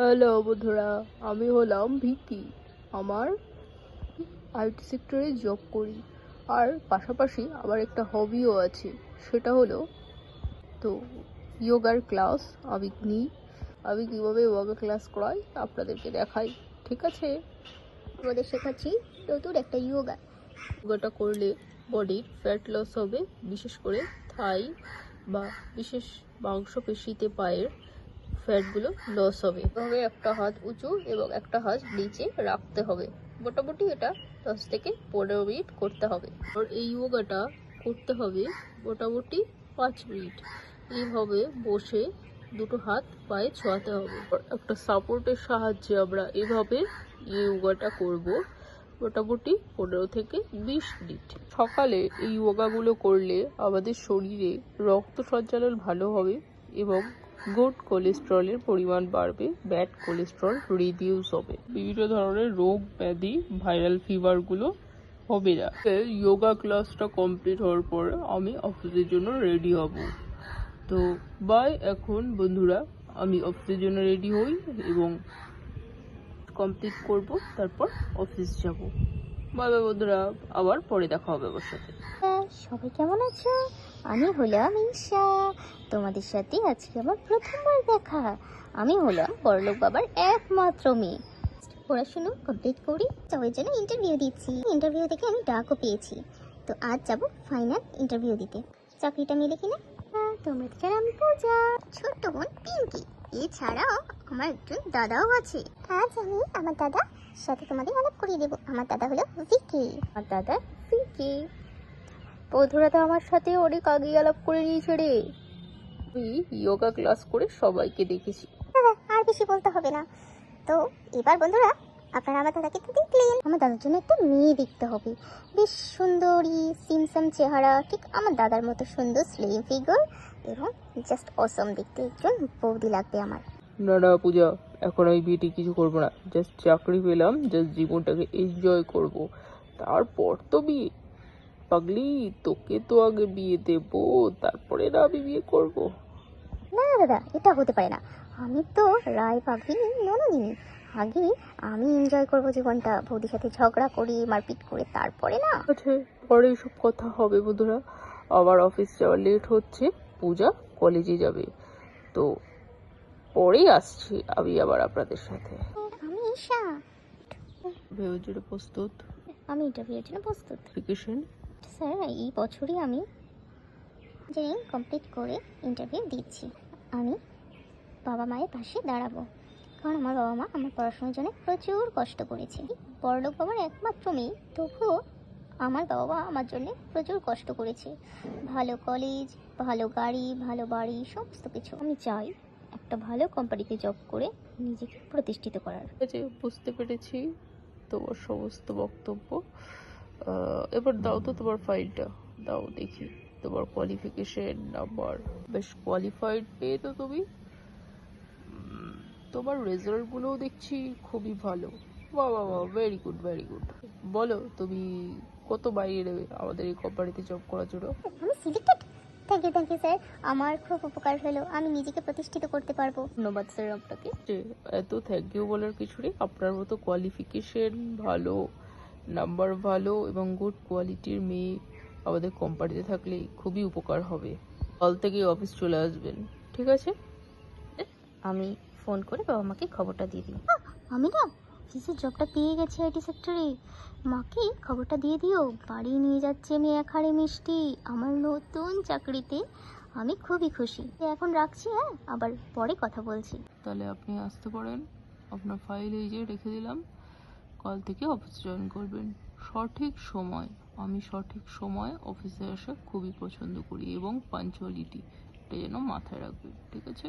Hello বন্ধুরা আমি হলাম ভিকি আমার আইটি সেক্টরে জব করি। আর পাশাপাশি আমার একটা হবিও আছে সেটা হলো তো যোগার ক্লাস আমি নিই আমি কীভাবে যোগা ক্লাস করাই আপনাদেরকে দেখাই ঠিক আছে? তোমাদের শেখাচ্ছি নতুন একটা ইয়োগা যোগাটা করলে বডির ফ্যাট লস হবে বিশেষ করে থাই বা বিশেষ মাংসপেশিতে পায়ের ফ্যাটগুলো লস হবে। এভাবে একটা হাত উঁচু এবং একটা হাত নিচে রাখতে হবে। মোটামুটি এটা দশ থেকে পনেরো মিনিট করতে হবে। আর এই যোগাটা করতে হবে মোটামুটি পাঁচ মিনিট। এইভাবে বসে দুটো হাত পায়ে ছোঁয়াতে হবে। একটা সাপোর্টের সাহায্যে আমরা এভাবে এই যোগাটা করব মোটামুটি পনেরো থেকে বিশ মিনিট। সকালে এই যোগাগুলো করলে আমাদের শরীরে রক্ত সঞ্চালন ভালো হবে এবং গুড কোলেস্ট্রলের পরিমাণ বাড়বে ব্যাড কোলেস্ট্রল রিডিউস হবে। বিভিন্ন ধরনের রোগ ব্যাধি ভাইরাল ফিভারগুলো হবে না। যোগা ক্লাসটা কমপ্লিট হওয়ার পর আমি অফিসের জন্য রেডি হব। তো বাই এখন বন্ধুরা আমি অফিসের জন্য রেডি হই এবং কমপ্লিট করব তারপর অফিস যাব। বাই বন্ধুরা আবার পরে দেখা হবে সাথে। হ্যাঁ, সবাই কেমন আছো? আমি হলাম ঈশা। তোমাদের সাথে আজকে আমার প্রথমবার দেখা। আমি হলাম বড়লোক বাবার একমাত্র মেয়ে। পড়াশুনো কমপ্লিট করি ওই জন্য ইন্টারভিউ দিচ্ছি। ইন্টারভিউ থেকে আমি ডাকও পেয়েছি। তো আজ যাব ফাইনাল ইন্টারভিউ দিতে। চাকরিটা মিলে কিনা? হ্যাঁ, তোমরা জানো আমি পূজা। ছোট্ট বোন পিঙ্কি। এছাড়াও আমার একজন দাদাও আছে। আজ আমি আমার দাদা সাথে তোমাদের আলাপ করিয়ে দেবো। আমার দাদা হলো ভিকি। আমার দাদা ভিকি। বন্ধুরা তো আমার সাথে অনেক আগেই আলাপ করে নিয়েছে রে। আমি যোগা ক্লাস করে সবাইকে দেখেছি। দাদা আর বেশি বলতে হবে না। তো এবার বন্ধুরা আপনারা আমার দাদাকে তো দেখলেন। আমার দাদার জন্য একটা মেয়ে দেখতে হবে। বেশ সুন্দরী সিমসাম চেহারা ঠিক আমার দাদার মতো সুন্দর স্লিম ফিগার এবং জাস্ট অসম দেখতে একজন বৌদি লাগবে আমার। না না পূজা এখন আমি বিয়েটি কিছু করব না। জাস্ট চাকরি পেলাম জাস্ট জীবনটাকে এনজয় করব। তারপর তো বিয়ে। পাগলি তোকে তো আগে বিয়ে দেবো তারপরে না আমি বিয়ে করব। না না দাদা এটা হতে পারে না। আমি তো রায় পাখিনি ননদিনী। আগে আমি এনজয় করব জীবনটা বৌদির সাথে ঝগড়া করি মারপিট করে তারপরে না। আছে পরে সব কথা হবে বন্ধুরা। আবার অফিস যাওয়া লেট হচ্ছে পূজা কলেজে যাবে। তো পরেই আসছি আমি আবার আপনাদের সাথে। আমি ঈশা। ভেবেজুড়ে প্রস্তুত? আমি ইন্টারভিউর জন্য প্রস্তুত। অ্যাপ্লিকেশন স্যার, এই বছরই আমি ইঞ্জিনিয়ারিং কমপ্লিট করে ইন্টারভিউ দিচ্ছি, আমি বাবা মায়ের পাশে দাঁড়াবো। কারণ আমার বাবা মা আমার পড়াশোনার জন্য প্রচুর কষ্ট করেছে। বড়লোক বাবার একমাত্র মেয়ে, তবুও আমার বাবা মা আমার জন্য প্রচুর কষ্ট করেছে। ভালো কলেজ ভালো গাড়ি, ভালো বাড়ি, সমস্ত কিছু। আমি চাই একটা ভালো কোম্পানিতে জব করে নিজেকে প্রতিষ্ঠিত করার। বুঝতে পেরেছি তোমার সমস্ত বক্তব্য। এবার দাও তো তোমার ফাইলটা দাও দেখি তোমার কোয়ালিফিকেশন নাম্বার বেশ কোয়ালিফাইড পেয়ে তো তুমি। তোমার রেজাল্টগুলোও দেখছি খুবই ভালো। বাহ বাহ ভেরি গুড ভেরি গুড বলো তুমি কত বাইরে নেবে আমাদের এই কোম্পানিতে জব করার জন্য? আমি selected thank you thank you sir আমার খুব উপকার হলো আমি নিজেকে প্রতিষ্ঠিত করতে পারব। ধন্যবাদ স্যার আপনাকে। এত থ্যাংক ইউ বলার কিছু নেই। আপনার মতো কোয়ালিফিকেশন ভালো। নাম্বার ভালো এবং গুড কোয়ালিটির মেয়ে আমাদের কোম্পানিতে থাকলে খুবই উপকার হবে। কাল থেকে অফিস চলে আসবেন ঠিক আছে? আমি ফোন করে বাবা মাকে খবরটা দিয়ে দিই। আমি না অফিসের জবটা পেয়ে গেছি আইটি সেক্টরে? মাকে খবরটা দিয়ে দিও। বাড়ি নিয়ে যাচ্ছে আমি এক হাড়ি মিষ্টি। আমার নতুন চাকরিতে আমি খুবই খুশি। এখন রাখছি হ্যাঁ? আবার পরে কথা বলছি। তাহলে আপনি আসতে পারেন। আপনার ফাইল এই যে রেখে দিলাম। কাল থেকে অফিস জয়েন করবেন। সঠিক সময়, আমি সঠিক সময়ে অফিসে আসা খুবই পছন্দ করি এবং পাঞ্চুয়ালিটি এটা যেন মাথায় রাখবেন, ঠিক আছে?